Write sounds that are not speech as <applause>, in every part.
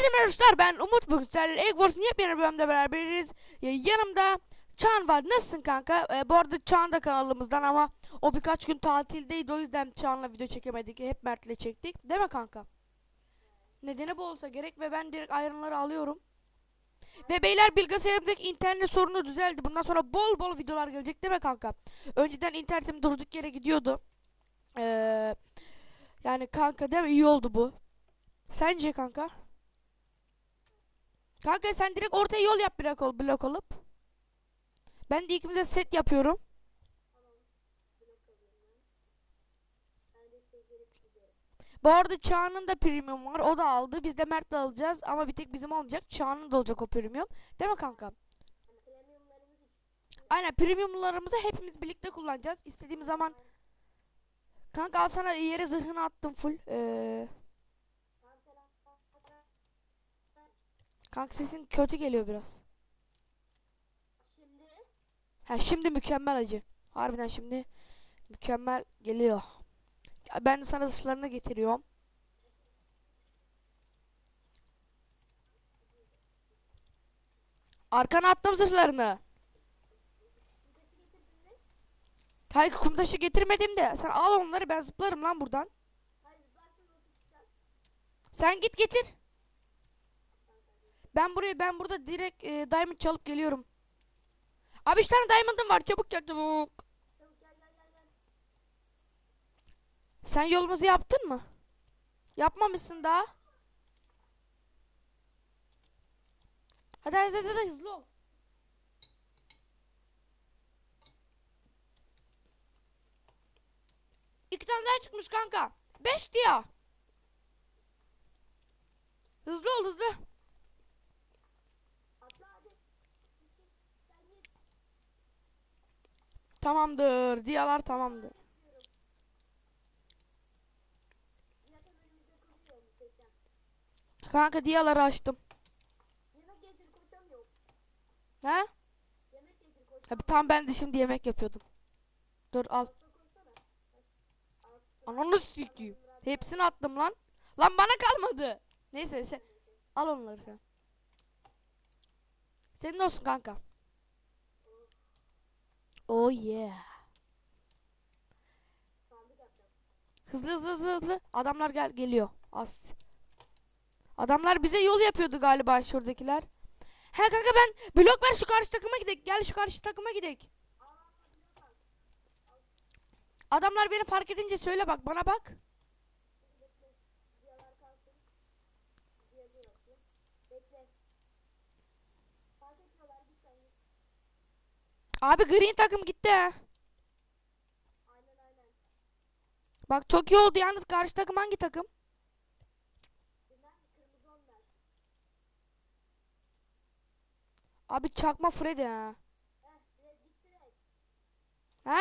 Herkese merhabalar ben Umut bugün sizlerle Egg Wars'un yepyeni bölümde beraberiz. Ya, yanımda Çağan var. Nasılsın kanka? Ee, bu arada Çağan da kanalımızdan ama o birkaç gün tatildeydi. O yüzden Çağan'la video çekemedik. Hep Mert'le çektik. Değil mi kanka? Nedeni bu olsa gerek ve ben direkt ayrınları alıyorum. Ve beyler bilgisayarımdaki internet sorunu düzeldi. Bundan sonra bol bol videolar gelecek değil mi kanka? Önceden internetim durduk yere gidiyordu. Ee, yani kanka değil mi? İyi oldu bu. Sence kanka? Kanka sen direkt ortaya yol yap blok, ol, blok olup. Ben de ikimize set yapıyorum. Bu arada Çağan'ın da premium var. O da aldı. Biz de Mert'le alacağız. Ama bir tek bizim olmayacak. Çağan'ın da olacak o premium. Değil mi kanka? Aynen premiumlarımızı hepimiz birlikte kullanacağız. İstediğimiz zaman Kanka al sana yere zırhını attım full. Ee, kanka sesin kötü geliyor biraz. Şimdi Ha şimdi mükemmel acı. Harbiden şimdi mükemmel geliyor. Ben de sana zırhlarını getiriyorum. Arkana attım zırhlarını. mi? Hayır kumtaşı getirmedim de sen al onları ben zıplarım lan buradan. Sen git getir. Ben buraya ben burada direkt e, diamond çalıp geliyorum. Abi üç tane diamond'ım var çabuk gel çabuk. Çabuk gel gel gel. Sen yolumuzu yaptın mı? Yapmamışsın daha. Hadi hadi hadi, hadi hızlı ol. İki tane daha çıkmış kanka. Beşti ya. Hızlı ol hızlı. Atla hadi. Sen git. Tamamdır. Diyalar tamamdır. Kanka diyaları açtım. Yemek getir koşamıyorum. He? Yemek getir tam ben de şimdi yemek yapıyordum. Dur al. Ananı sikeyim. Hepsini attım lan. Lan bana kalmadı. Neyse sen al onları sen. Senin olsun kanka. Oh yeah. Hızlı hızlı hızlı hızlı. Adamlar gel geliyor. Az. Adamlar bize yol yapıyordu galiba şuradakiler. He kanka ben blok ver şu karşı takıma gidek. Gel şu karşı takıma gidek. Adamlar beni fark edince söyle bak bana bak. Bekle. Diğerler kalsın. Diğerleri atayım. Bekle. Fark etmiyorlar git sen git. Abi green takım gitti. Bak çok iyi oldu yalnız karşı takım hangi takım? Abi çakma Freddy ha. He?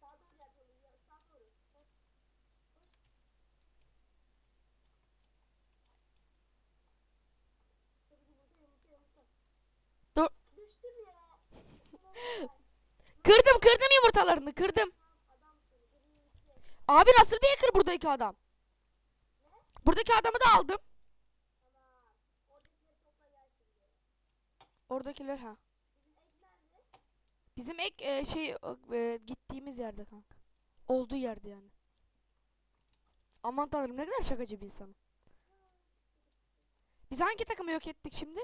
Sağa doğru yap yolu. ya, Sağa doğru. Koş. Koş. Çabuk yumurta yumurta yumurta. Dur. Düştüm ya. Tamam, Kırdım kırdım yumurtalarını kırdım. Abi nasıl bir hacker buradaki adam? Buradaki adamı da aldım. Oradakiler ha. Bizim ek e, şey e, gittiğimiz yerde kanka. Olduğu yerde yani. Aman tanrım ne kadar şakacı bir insanım. Biz hangi takımı yok ettik şimdi?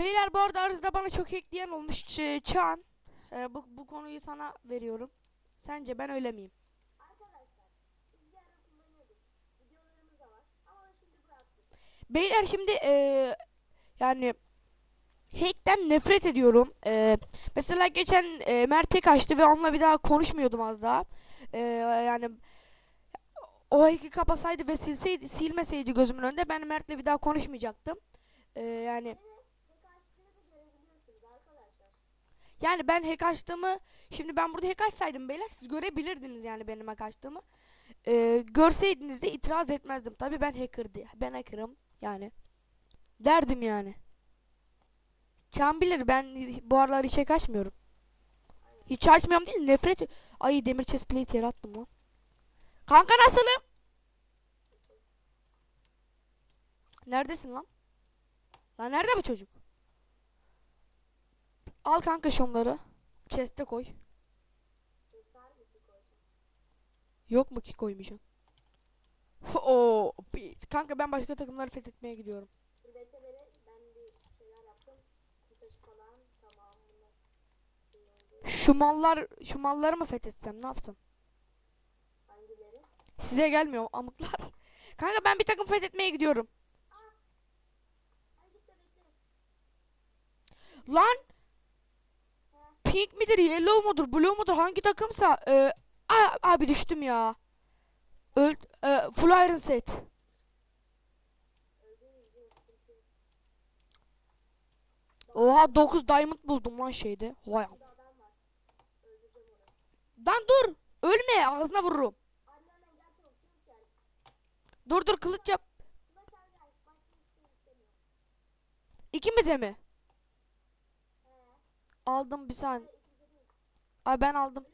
Beyler bu arada aranızda bana çok ekleyen olmuş Ç- Çağan. E, bu, bu konuyu sana veriyorum. Sence ben öyle miyim? Beyler şimdi eee yani hack'ten nefret ediyorum. Eee, mesela geçen eee Mert tek açtı ve onunla bir daha konuşmuyordum az daha. Eee, yani o hack'i kapasaydı ve silseydi, silmeseydi gözümün önünde ben Mert'le bir daha konuşmayacaktım. Eee, yani Ve tek açtığını da görebiliyorsunuz arkadaşlar. Yani ben hack açtığımı şimdi ben burada hack açsaydım beyler siz görebilirdiniz yani benim hack açtığımı. Eee, görseydiniz de itiraz etmezdim. Tabii ben hacker diye. Ben hacker'ım yani. Derdim yani. Kaan bilir ben bu aralar işe kaçmıyorum. Hiç açmıyorum değil nefret. Ay demir chest plate yere lan. Kanka nasılım? Neredesin lan? Lan nerede bu çocuk? Al kanka şunları. Chest'e koy. Yok mu ki koymayacağım? <laughs> Oo, kanka ben başka takımları fethetmeye gidiyorum. Şu mallar, şu malları mı fethetsem ne yapsam? Hangileri? Size gelmiyor amıklar. <laughs> Kanka ben bir takım fethetmeye gidiyorum. Lan pink midir, yellow mudur, blue mudur hangi takımsa e, abi düştüm ya. Öl e, full iron set. Oha 9 diamond buldum lan şeyde. Vay. Lan dur. Ölme ağzına vururum. Dur dur kılıç yap. İkimize mi? Aldım bir saniye. Ay ben aldım.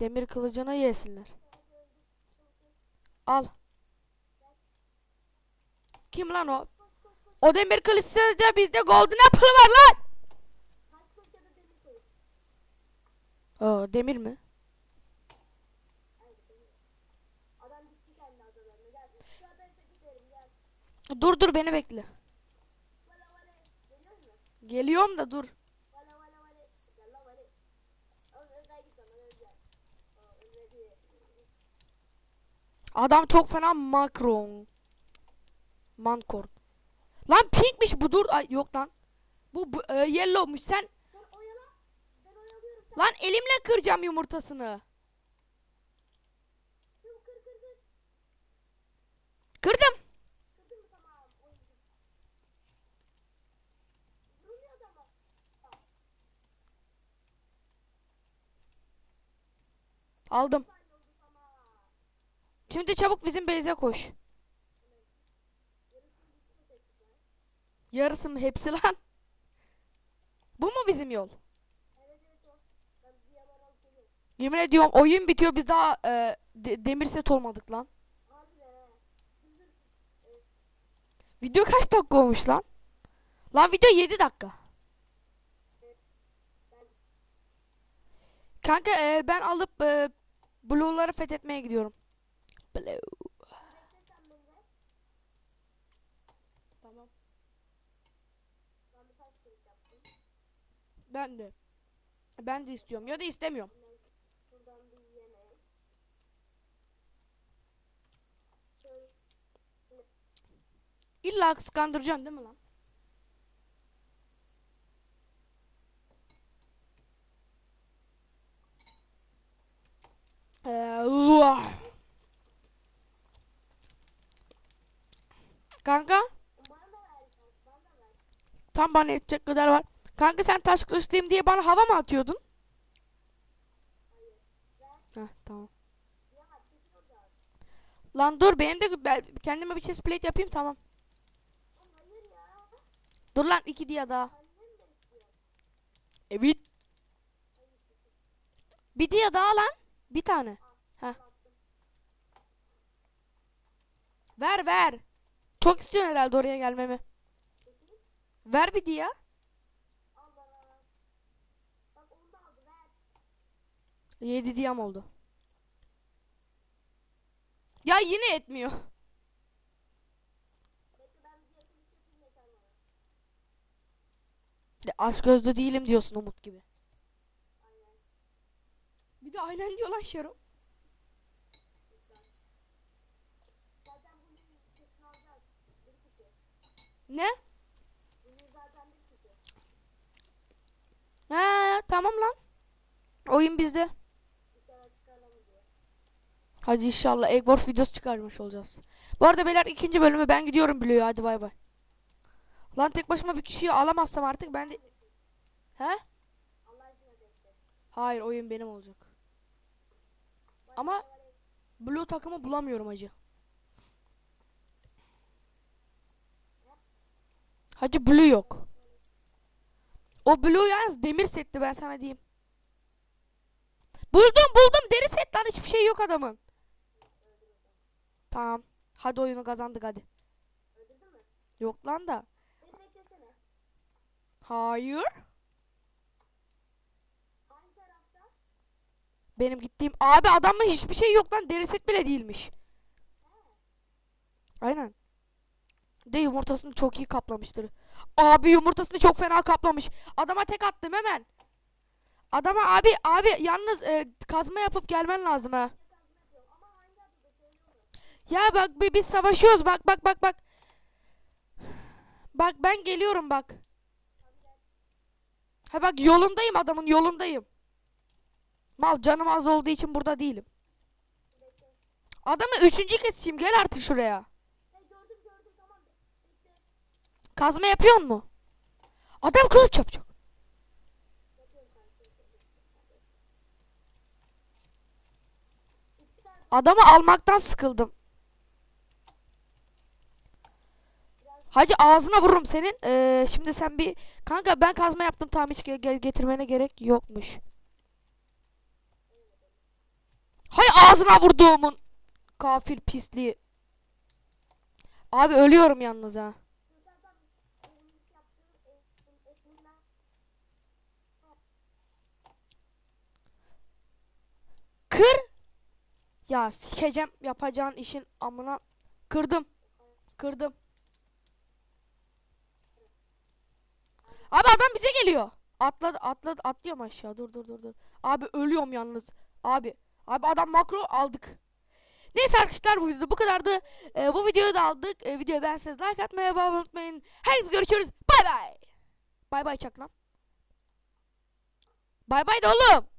Demir kılıcını yesinler. Al. Kim lan o? O demir kılıçsa da bizde golden apple var lan. Aa, demir mi? Dur dur beni bekle. Vale vale. Geliyor mu? Geliyorum da dur. Vale vale vale. Gel lan vale. Oğlum özel git lan özel. Aa, özel değil. Adam çok fena makron. Mankor. Lan pinkmiş bu dur. Ay yok lan. Bu, bu e, yellowmuş sen. Sen oyala. Ben oyalıyorum sen. Lan elimle kıracağım yumurtasını. Çabuk kır kır kır. Kırdım. Kırdın mı tamam. Oyun. Vurulmuyor adama. Aldım. Şimdi çabuk bizim base'e koş. Yarısı mı hepsi lan? Bu mu bizim yol? Yemin ediyorum oyun bitiyor biz daha e, de- demir set olmadık lan. Video kaç dakika olmuş lan? Lan video 7 dakika. Kanka e, ben alıp e, blue'ları fethetmeye gidiyorum. Blue. Tamam. Ben de. Ben de istiyorum ya da istemiyorum. İlla kıskandıracaksın değil mi lan? Ee, uah. Kanka tam bana yetecek kadar var. Kanka sen taş kılıçlıyım diye bana hava mı atıyordun? Heh tamam. Lan dur benim de ben kendime bir chest plate yapayım tamam. Dur lan iki diye daha. Evet. Bir diye daha lan. Bir tane. Heh. Ver ver. Çok istiyorsun herhalde oraya gelmemi. Ver bir diye. 7 diyam oldu. Ya yine etmiyor. Ya aşk gözlü değilim diyorsun Umut gibi. Aynen. Bir de aynen diyor lan Şero. Ne? He tamam lan. Oyun bizde. Hadi inşallah Egg Wars videosu çıkarmış olacağız. Bu arada beyler ikinci bölümü ben gidiyorum biliyor hadi bay bay. Lan tek başıma bir kişiyi alamazsam artık ben de... He? Hayır oyun benim olacak. Ama-. Blue takımı bulamıyorum acı. Hacı blue yok. O blue yalnız demir setti ben sana diyeyim. Buldum buldum deri set lan hiçbir şey yok adamın. Tamam. Hadi oyunu kazandık hadi. Yok lan da. Hayır. Benim gittiğim abi adamın hiçbir şey yok lan deri set bile değilmiş. Aynen. De yumurtasını çok iyi kaplamıştır. Abi yumurtasını çok fena kaplamış. Adama tek attım hemen. Adama abi abi yalnız e, kazma yapıp gelmen lazım ha. Ya bak bi- biz savaşıyoruz bak bak bak bak. Bak ben geliyorum bak. Ha bak yolundayım adamın yolundayım. Mal canım az olduğu için burada değilim. Adamı üçüncü keseceğim gel artık şuraya. Hey gördüm gördüm tamam. Bekle. Kazma yapıyor mu? Adam kılıç yapacak. Adamı almaktan sıkıldım. Hacı ağzına vururum senin. Ee, şimdi sen bir... Kanka ben kazma yaptım tamam hiç ge- getirmene gerek yokmuş. Hay ağzına vurduğumun. Kafir pisliği. Abi ölüyorum yalnız ha. Kır. Ya sikeceğim yapacağın işin amına. Kırdım. Kırdım. Abi adam bize geliyor. Atladı atladı atlıyorum aşağı. Dur dur dur dur. Abi ölüyorum yalnız. Abi. Abi adam makro aldık. Neyse arkadaşlar bu video bu kadardı. Ee, bu videoyu da aldık. Ee, videoyu beğenseniz like atmayı abone unutmayın. Herkese görüşürüz. Bay bay. Bay bay çak lan. Bay bay de oğlum.